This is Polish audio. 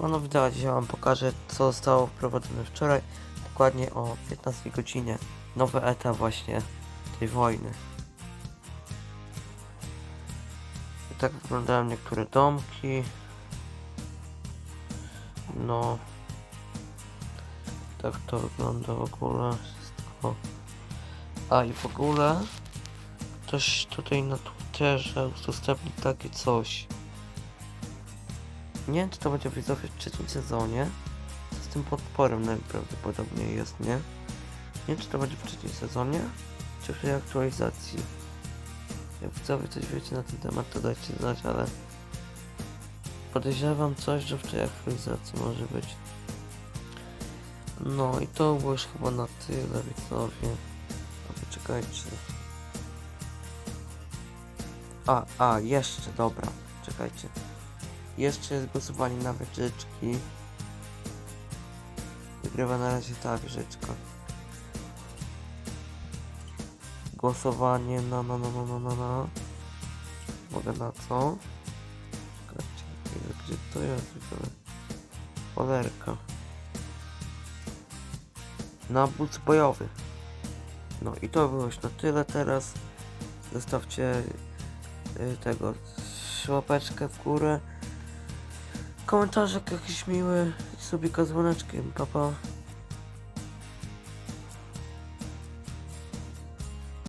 Siemano widać, dzisiaj wam pokażę co zostało wprowadzone wczoraj, dokładnie o 15 godzinie. Nowy etap właśnie tej wojny. I tak wyglądają niektóre domki. No. Tak to wygląda w ogóle wszystko. A i w ogóle ktoś tutaj na Twitterze udostępnił takie coś. Nie wiem, czy to będzie widzowie w trzecim sezonie. Z tym podporem najprawdopodobniej jest, nie? Nie wiem, czy to będzie w trzecim sezonie, czy w tej aktualizacji. Jak widzowie coś wiecie na ten temat, to dajcie znać, ale podejrzewam coś, że w tej aktualizacji może być. No i to było już chyba na tyle, widzowie. A poczekajcie. A, a, jeszcze, dobra. Czekajcie. Jeszcze jest głosowanie na wieżyczki. Wygrywa na razie ta wieżyczka. Głosowanie na na na na na na na. Mogę na co? Czekajcie, gdzie- to jest? Cholerka. Na but bojowy. No i to było już na tyle teraz. Zostawcie y, tego łapeczkę w górę. Komentarzyk jakiś miły sobie z dzwoneczkiem, papa. Pa.